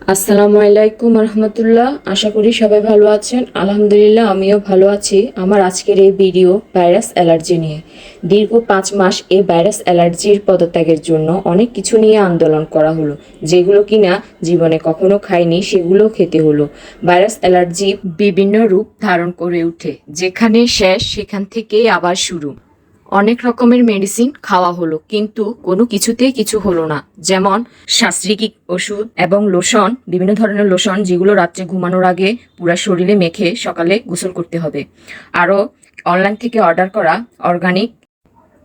আসসালামু আলাইকুম রহমতুল্লাহ। আশা করি সবাই ভালো আছেন। আলহামদুলিল্লাহ, আমিও ভালো আছি। আমার আজকের এই ভিডিও ভাইরাস অ্যালার্জি নিয়ে। দীর্ঘ পাঁচ মাস এই ভাইরাস অ্যালার্জির পদত্যাগের জন্য অনেক কিছু নিয়ে আন্দোলন করা হলো, যেগুলো কিনা জীবনে কখনো খাইনি সেগুলো খেতে হলো। ভাইরাস অ্যালার্জি বিভিন্ন রূপ ধারণ করে ওঠে, যেখানে শেষ সেখান থেকেই আবার শুরু। অনেক রকমের মেডিসিন খাওয়া হলো, কিন্তু কোনো কিছুতেই কিছু হলো না। যেমন শাস্ত্রিক ওষুধ এবং লোশন, বিভিন্ন ধরনের লোশন যেগুলো রাত্রে ঘুমানোর আগে পুরা শরীরে মেখে সকালে গোসল করতে হবে। আরও অনলাইন থেকে অর্ডার করা অর্গানিক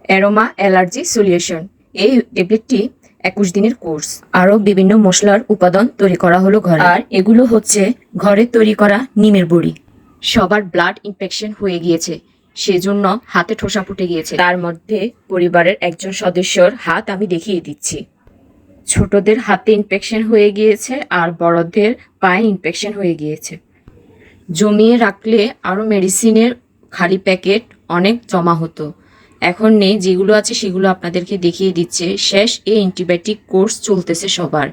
অ্যারোমা অ্যালার্জি সলিউশন এই ট্যাবলেটটি একুশ দিনের কোর্স আরও বিভিন্ন মশলার উপাদান তৈরি করা হলো ঘরে। আর এগুলো হচ্ছে ঘরে তৈরি করা নিমের বড়ি। সবার ব্লাড ইনফেকশন হয়ে গিয়েছে। সেজন্য হাতে ঠোসা ফুটে গিয়েছে। তার মধ্যে পরিবারের একজন সদস্যর হাত আমি দেখিয়ে দিচ্ছি। ছোটদের হাতে ইনফেকশন হয়ে গিয়েছে আর বড়দের পায়ে ইনফেকশন হয়ে গিয়েছে। জমিয়ে রাখলে আরও মেডিসিনের খালি প্যাকেট অনেক জমা হতো। এখন নেই, যেগুলো আছে সেগুলো আপনাদেরকে দেখিয়ে দিচ্ছে। শেষ এই অ্যান্টিবায়োটিক কোর্স চলতেছে সবার।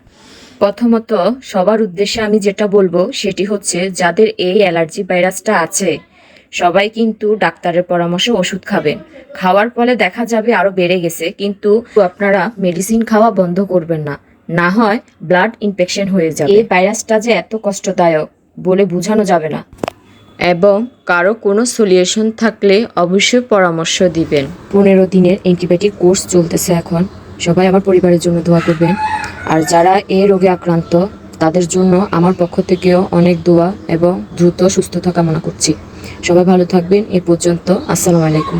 প্রথমত সবার উদ্দেশ্যে আমি যেটা বলব সেটি হচ্ছে, যাদের এই অ্যালার্জি ভাইরাসটা আছে সবাই কিন্তু ডাক্তারের পরামর্শে ওষুধ খাবেন খাওয়ার ফলে দেখা যাবে আরও বেড়ে গেছে, কিন্তু আপনারা মেডিসিন খাওয়া বন্ধ করবেন না। না হয় ব্লাড ইনফেকশন হয়ে যাবে। এই ভাইরাসটা যে এত কষ্টদায়ক বলে বোঝানো যাবে না। এবং কারও কোনো সলিউশন থাকলে অবশ্যই পরামর্শ দিবেন। পনেরো দিনের অ্যান্টিবায়োটিক কোর্স চলতেছে এখন। সবাই আমার পরিবারের জন্য দোয়া করবেন। আর যারা এই রোগে আক্রান্ত, তাদের জন্য আমার পক্ষ থেকেও অনেক দোয়া এবং দ্রুত সুস্থতা কামনা করছি। সবাই ভালো থাকবেন এ পর্যন্ত আসসালামু আলাইকুম।